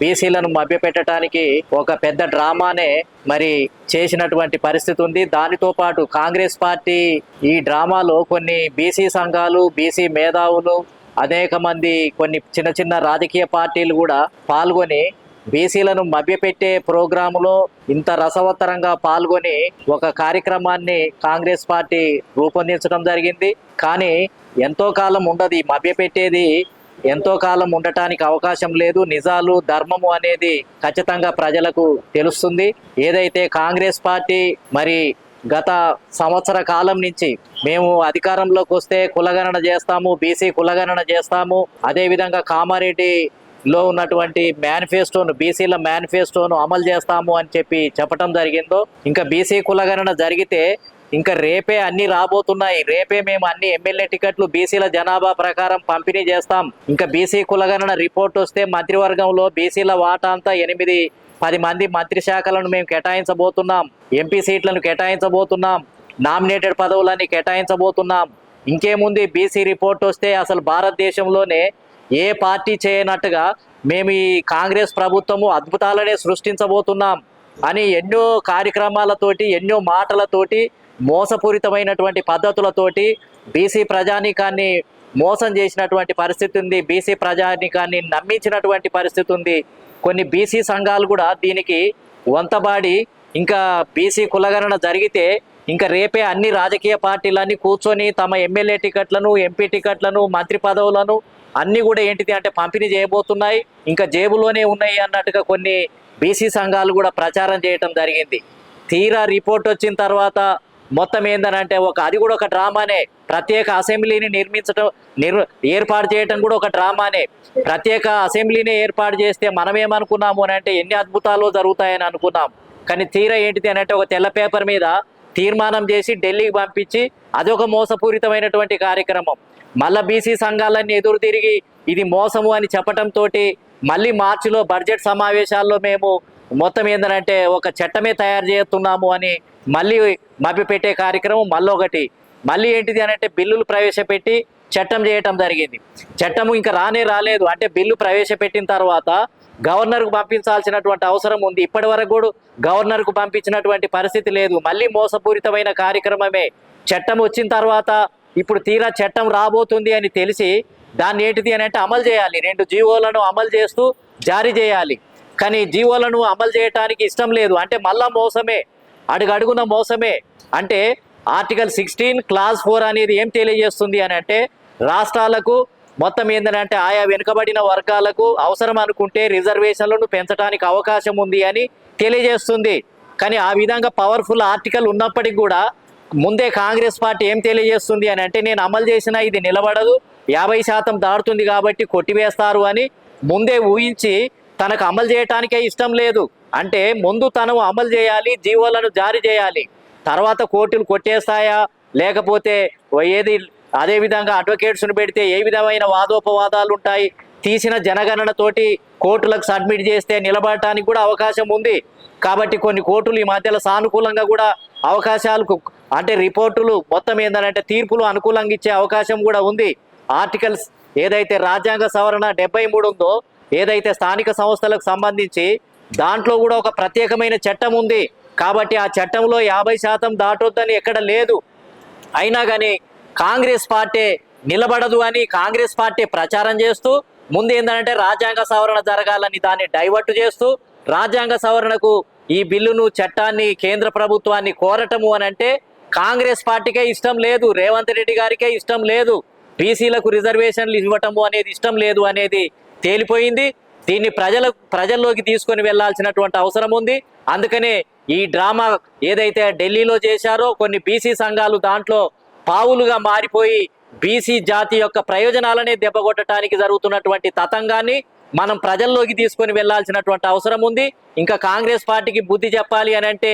బీసీలను మభ్యపెట్టడానికి ఒక పెద్ద డ్రామానే మరి చేసినటువంటి పరిస్థితి ఉంది. దానితో పాటు కాంగ్రెస్ పార్టీ ఈ డ్రామాలో కొన్ని బీసీ సంఘాలు బీసీ మేధావులు అనేక మంది కొన్ని చిన్న చిన్న రాజకీయ పార్టీలు కూడా పాల్గొని బీసీలను మభ్యపెట్టే ప్రోగ్రాములో ఇంత రసవత్తరంగా పాల్గొని ఒక కార్యక్రమాన్ని కాంగ్రెస్ పార్టీ రూపొందించడం జరిగింది. కానీ ఎంతో కాలం ఉండదు ఈ మభ్యపెట్టేది. ఎంతో కాలం ఉండటానికి అవకాశం లేదు. నిజాలు ధర్మము అనేది ఖచ్చితంగా ప్రజలకు తెలుస్తుంది. ఏదైతే కాంగ్రెస్ పార్టీ మరి గత సంవత్సర కాలం నుంచి మేము అధికారంలోకి వస్తే కులగణన చేస్తాము బీసీ కులగణన చేస్తాము. అదేవిధంగా కామారెడ్డి లో ఉన్నటువంటి మేనిఫెస్టోను బీసీల మేనిఫెస్టోను అమలు చేస్తాము అని చెప్పి చెప్పటం జరిగిందో ఇంకా బీసీ కులగణన జరిగితే ఇంకా రేపే అన్ని రాబోతున్నాయి. రేపే మేము అన్ని ఎమ్మెల్యే టికెట్లు బీసీల జనాభా ప్రకారం పంపిణీ చేస్తాం. ఇంకా బీసీ కులగణన రిపోర్ట్ వస్తే మంత్రివర్గంలో బీసీల వాటా అంతా ఎనిమిది పది మంది మంత్రి శాఖలను మేము కేటాయించబోతున్నాం. ఎంపీ సీట్లను కేటాయించబోతున్నాం. నామినేటెడ్ పదవులన్నీ కేటాయించబోతున్నాం. ఇంకేముంది? బీసీ రిపోర్ట్ వస్తే అసలు భారతదేశంలోనే ఏ పార్టీ చేయనట్టుగా మేము ఈ కాంగ్రెస్ ప్రభుత్వము అద్భుతాలనే సృష్టించబోతున్నాం. అని ఎన్నో కార్యక్రమాలతోటి ఎన్నో మాటలతోటి మోసపూరితమైనటువంటి పద్ధతులతోటి బీసీ ప్రజానీకాన్ని మోసం చేసినటువంటి పరిస్థితి ఉంది. బీసీ ప్రజానీకాన్ని నమ్మించినటువంటి పరిస్థితి ఉంది. కొన్ని బీసీ సంఘాలు కూడా దీనికి వంతబాడి ఇంకా బీసీ కులగణన జరిగితే ఇంకా రేపే అన్ని రాజకీయ పార్టీలన్నీ కూర్చొని తమ ఎమ్మెల్యే టికెట్లను ఎంపీ టికెట్లను మంత్రి పదవులను అన్నీ కూడా ఏంటిది అంటే పంపిణీ చేయబోతున్నాయి. ఇంకా జేబులోనే ఉన్నాయి అన్నట్టుగా కొన్ని బీసీ సంఘాలు కూడా ప్రచారం చేయటం జరిగింది. తీరా రిపోర్ట్ వచ్చిన తర్వాత మొత్తం ఏందనంటే ఒక అది కూడా ఒక డ్రామానే. ప్రత్యేక అసెంబ్లీని నిర్మించడం నిర్ ఏర్పాటు చేయటం కూడా ఒక డ్రామానే. ప్రత్యేక అసెంబ్లీని ఏర్పాటు చేస్తే మనం ఏమనుకున్నాము అని అంటే ఎన్ని అద్భుతాలు జరుగుతాయని అనుకున్నాం. కానీ తీరా ఏంటిది అని అంటే ఒక తెల్ల పేపర్ మీద తీర్మానం చేసి ఢిల్లీకి పంపించి అదొక మోసపూరితమైనటువంటి కార్యక్రమం. మళ్ళా బీసీ సంఘాలన్నీ ఎదురు తిరిగి ఇది మోసము అని చెప్పటంతో మళ్ళీ మార్చిలో బడ్జెట్ సమావేశాల్లో మేము మొత్తం ఏంటంటే ఒక చట్టమే తయారు చేస్తున్నాము అని మళ్ళీ మభ్యపెట్టే కార్యక్రమం మళ్ళీ ఒకటి మళ్ళీ ఏంటిది అని అంటే బిల్లులు ప్రవేశపెట్టి చట్టం చేయటం జరిగింది. చట్టం ఇంకా రానే రాలేదు. అంటే బిల్లు ప్రవేశపెట్టిన తర్వాత గవర్నర్కు పంపించాల్సినటువంటి అవసరం ఉంది. ఇప్పటి వరకు కూడా గవర్నర్కు పంపించినటువంటి పరిస్థితి లేదు. మళ్ళీ మోసపూరితమైన కార్యక్రమమే. చట్టం వచ్చిన తర్వాత ఇప్పుడు తీరా చట్టం రాబోతుంది అని తెలిసి దాన్ని ఏంటిది అని అంటే అమలు చేయాలి. రెండు జీవోలను అమలు చేస్తూ జారీ చేయాలి. కానీ జీవోలను అమలు చేయటానికి ఇష్టం లేదు. అంటే మళ్ళా మోసమే. అడుగడుగున మోసమే. అంటే ఆర్టికల్ సిక్స్టీన్ క్లాస్ ఫోర్ అనేది ఏం తెలియజేస్తుంది అని అంటే రాష్ట్రాలకు మొత్తం ఏంటంటే ఆయా వెనుకబడిన వర్గాలకు అవసరం అనుకుంటే రిజర్వేషన్లను పెంచడానికి అవకాశం ఉంది అని తెలియజేస్తుంది. కానీ ఆ విధంగా పవర్ఫుల్ ఆర్టికల్ ఉన్నప్పటికీ కూడా ముందే కాంగ్రెస్ పార్టీ ఏం తెలియజేస్తుంది అని అంటే నేను అమలు చేసినా ఇది నిలబడదు. యాభై శాతం దాటుతుంది కాబట్టి కొట్టివేస్తారు అని ముందే ఊహించి తనకు అమలు చేయటానికే ఇష్టం లేదు. అంటే ముందు తను అమలు చేయాలి జీవోలను జారీ చేయాలి. తర్వాత కోర్టులు కొట్టేస్తాయా? లేకపోతే ఏది అదేవిధంగా అడ్వకేట్స్ను పెడితే ఏ విధమైన వాదోపవాదాలు ఉంటాయి? తీసిన జనగణనతోటి కోర్టులకు సబ్మిట్ చేస్తే నిలబడటానికి కూడా అవకాశం ఉంది. కాబట్టి కొన్ని కోర్టులు ఈ మధ్యలో సానుకూలంగా కూడా అవకాశాలు అంటే రిపోర్టులు మొత్తం ఏంటంటే తీర్పులు అనుకూలంగా ఇచ్చే అవకాశం కూడా ఉంది. ఆర్టికల్స్ ఏదైతే రాజ్యాంగ సవరణ డెబ్బై మూడు ఉందో ఏదైతే స్థానిక సంస్థలకు సంబంధించి దాంట్లో కూడా ఒక ప్రత్యేకమైన చట్టం ఉంది. కాబట్టి ఆ చట్టంలో యాభై శాతం దాటొద్దని ఎక్కడ లేదు. అయినా కానీ కాంగ్రెస్ పార్టీ నిలబడదు అని కాంగ్రెస్ పార్టీ ప్రచారం చేస్తూ ముందు ఏంటంటే రాజ్యాంగ సవరణ జరగాలని దాన్ని డైవర్ట్ చేస్తూ రాజ్యాంగ సవరణకు ఈ బిల్లును చట్టాన్ని కేంద్ర ప్రభుత్వాన్ని కోరటము అని అంటే కాంగ్రెస్ పార్టీకే ఇష్టం లేదు. రేవంత్ రెడ్డి గారికే ఇష్టం లేదు. బీసీలకు రిజర్వేషన్లు ఇవ్వటము అనేది ఇష్టం లేదు అనేది తేలిపోయింది. దీన్ని ప్రజల ప్రజల్లోకి తీసుకొని వెళ్ళాల్సినటువంటి అవసరం ఉంది. అందుకనే ఈ డ్రామా ఏదైతే ఢిల్లీలో చేశారో కొన్ని బీసీ సంఘాలు దాంట్లో పావులుగా మారిపోయి బీసీ జాతి యొక్క ప్రయోజనాలనే దెబ్బగొట్టడానికి జరుగుతున్నటువంటి తతంగాన్ని మనం ప్రజల్లోకి తీసుకొని వెళ్ళాల్సినటువంటి అవసరం ఉంది. ఇంకా కాంగ్రెస్ పార్టీకి బుద్ధి చెప్పాలి అని అంటే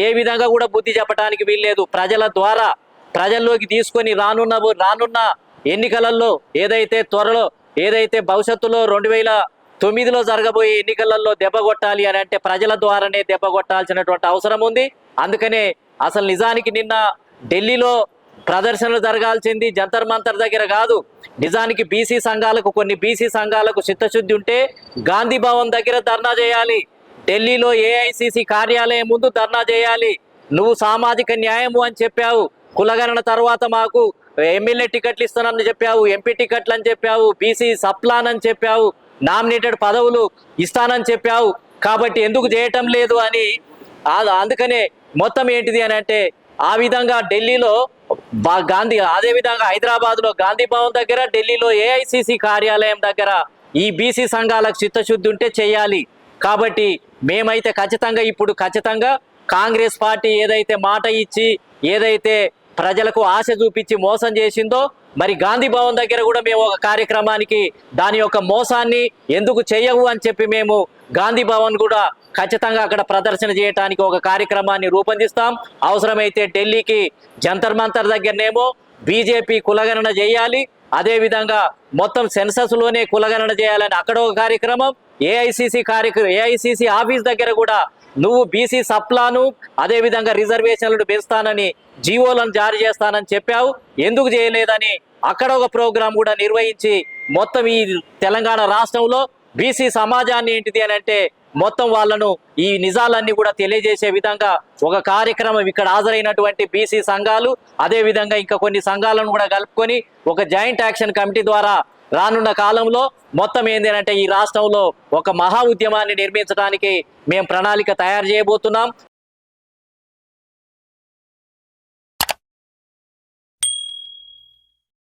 ఏ విధంగా కూడా బుద్ధి చెప్పడానికి వీల్లేదు. ప్రజల ద్వారా ప్రజల్లోకి తీసుకొని రానున్న రానున్న ఎన్నికలలో ఏదైతే త్వరలో ఏదైతే భవిష్యత్తులో రెండు వేల తొమ్మిదిలో జరగబోయే ఎన్నికలలో దెబ్బ కొట్టాలి అని అంటే ప్రజల ద్వారానే దెబ్బ కొట్టాల్సినటువంటి అవసరం ఉంది. అందుకనే అసలు నిజానికి నిన్న ఢిల్లీలో ప్రదర్శనలు జరగాల్సింది జంతర్ మంతర్ దగ్గర కాదు. నిజానికి బీసీ సంఘాలకు కొన్ని బీసీ సంఘాలకు చిత్తశుద్ధి ఉంటే గాంధీ భవన్ దగ్గర ధర్నా చేయాలి. ఢిల్లీలో ఏఐసిసి కార్యాలయం ముందు ధర్నా చేయాలి. నువ్వు సామాజిక న్యాయము అని చెప్పావు. కులగణన తర్వాత మాకు ఎమ్మెల్యే టికెట్లు ఇస్తానని చెప్పావు ఎంపీ టికెట్లు అని చెప్పావు బీసీ సప్లాన్ అని చెప్పావు నామినేటెడ్ పదవులు ఇస్తానని చెప్పావు. కాబట్టి ఎందుకు చేయటం లేదు అని అందుకనే మొత్తం ఏంటిది అని అంటే ఆ విధంగా ఢిల్లీలో బా- గాంధీ అదే విధంగా హైదరాబాద్లో గాంధీ భవన్ దగ్గర ఢిల్లీలో ఏఐసిసి కార్యాలయం దగ్గర ఈ బీసీ సంఘాలకు చిత్తశుద్ధి ఉంటే చేయాలి. కాబట్టి మేమైతే ఖచ్చితంగా ఇప్పుడు ఖచ్చితంగా కాంగ్రెస్ పార్టీ ఏదైతే మాట ఇచ్చి ఏదైతే ప్రజలకు ఆశ చూపించి మోసం చేసిందో మరి గాంధీ భవన్ దగ్గర కూడా మేము ఒక కార్యక్రమానికి దాని యొక్క మోసాన్ని ఎందుకు చేయవు అని చెప్పి మేము గాంధీ భవన్ కూడా ఖచ్చితంగా అక్కడ ప్రదర్శన చేయడానికి ఒక కార్యక్రమాన్ని రూపొందిస్తాం. అవసరమైతే ఢిల్లీకి జంతర్ మంతర్ దగ్గరనేమో బీజేపీ కులగణన చేయాలి. అదేవిధంగా మొత్తం సెన్సస్లోనే కులగణన చేయాలని అక్కడ ఒక కార్యక్రమం ఏఐసిసి కార్యక్రమం ఏఐసిసి ఆఫీస్ దగ్గర కూడా నువ్వు బీసీ సప్లాను అదే విధంగా రిజర్వేషన్లను పెంచుతానని జీవోలను జారీ చేస్తానని చెప్పావు. ఎందుకు చేయలేదని అక్కడ ఒక ప్రోగ్రాం కూడా నిర్వహించి మొత్తం ఈ తెలంగాణ రాష్ట్రంలో బీసీ సమాజాన్ని ఏంటిది అని అంటే మొత్తం వాళ్ళను ఈ నిజాలన్నీ కూడా తెలియజేసే విధంగా ఒక కార్యక్రమం ఇక్కడ హాజరైనటువంటి బీసీ సంఘాలు అదే విధంగా ఇంకా కొన్ని సంఘాలను కూడా కలుపుకొని ఒక జాయింట్ యాక్షన్ కమిటీ ద్వారా రానున్న కాలంలో మొత్తం ఏంటంటే ఈ రాష్ట్రంలో ఒక మహా ఉద్యమాన్ని నిర్మించడానికి మేము ప్రణాళిక తయారు చేయబోతున్నాం.